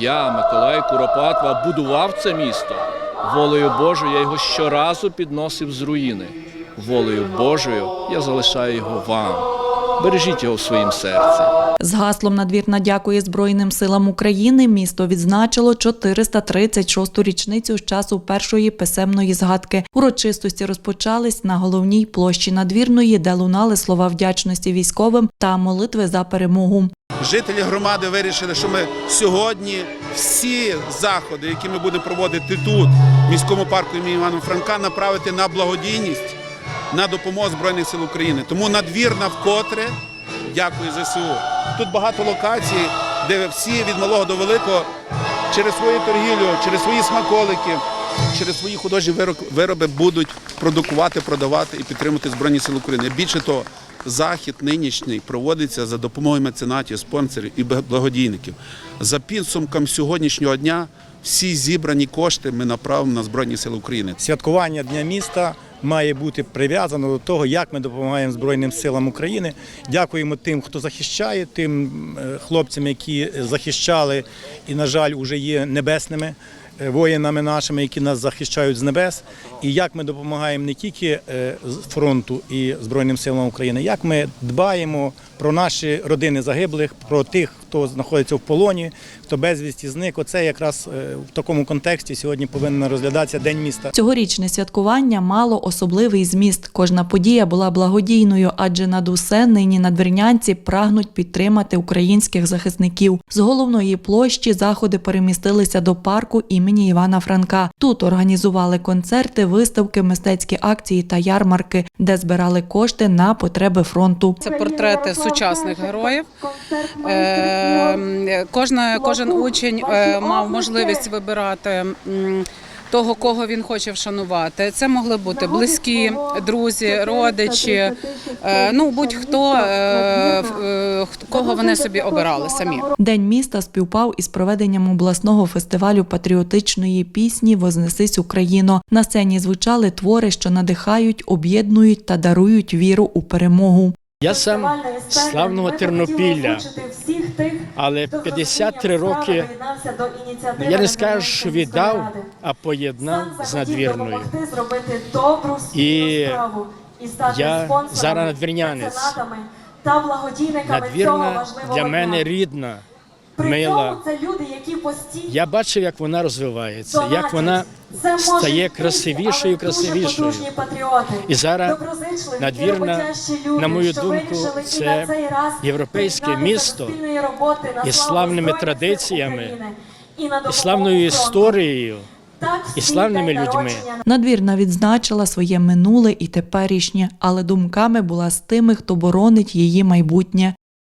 Я, Миколай Куропатва, будував це місто. Волею Божою я його щоразу підносив з руїни. Волею Божою я залишаю його вам. Бережіть його в своїм серці. З гаслом надвірна дякує Збройним силам України. Місто відзначило 436-ту річницю з часу першої писемної згадки. Урочистості розпочались на головній площі надвірної, де лунали слова вдячності військовим та молитви за перемогу. Жителі громади вирішили, що ми сьогодні всі заходи, які ми будемо проводити тут, в міському парку імені Івана Франка, направити на благодійність, на допомогу Збройних сил України. Тому надвірна вкотре дякую ЗСУ. Тут багато локацій, де всі від малого до великого через свою торгівлю, через свої смаколики, через свої художні вироби будуть продукувати, продавати і підтримувати Збройні Сили України. Більше того, захід нинішній проводиться за допомогою меценатів, спонсорів і благодійників. За підсумком сьогоднішнього дня всі зібрані кошти ми направимо на Збройні Сили України. Святкування Дня міста має бути прив'язано до того, як ми допомагаємо Збройним силам України. Дякуємо тим, хто захищає, тим е, хлопцям, які захищали і, на жаль, вже є небесними. е, Воїнами нашими, які нас захищають з небес, і як ми допомагаємо не тільки е, фронту і Збройним силам України, як ми дбаємо про наші родини загиблих, про тих, хто знаходиться в полоні, хто безвісті зник. Оце якраз е, в такому контексті сьогодні повинен розглядатися День міста. Цьогорічне святкування мало особливий зміст. Кожна подія була благодійною, адже над усе нині надвірнянці прагнуть підтримати українських захисників. З головної площі заходи перемістилися до парку імені Івана Франка. Тут організували концерти, виставки, мистецькі акції та ярмарки, де збирали кошти на потреби фронту. Це портрети сучасних героїв. Е, Кожна, кожен учень е, мав можливість вибирати того, кого він хоче вшанувати. Це могли бути близькі, друзі, родичі, е, ну будь-хто, е, в- е, кого вони собі обирали самі. День міста співпав із проведенням обласного фестивалю патріотичної пісні Вознесись Україно. На сцені звучали твори, що надихають, об'єднують та дарують віру у перемогу. Я сам славного Тернопілля, але 53 роки я не скажу, що віддав, а поєднав з надвірною. І я зараз надвірнянець. Надвірна для мене рідна, мила. Це люди, які постійно Я бачив, як вона розвивається, як вона стає красивішою, красивішою. І зараз надвірна, на мою думку, це європейське місто із славними традиціями, і славною історією, і славними людьми. Надвірна відзначила своє минуле і теперішнє, але думками була з тими, хто боронить її майбутнє.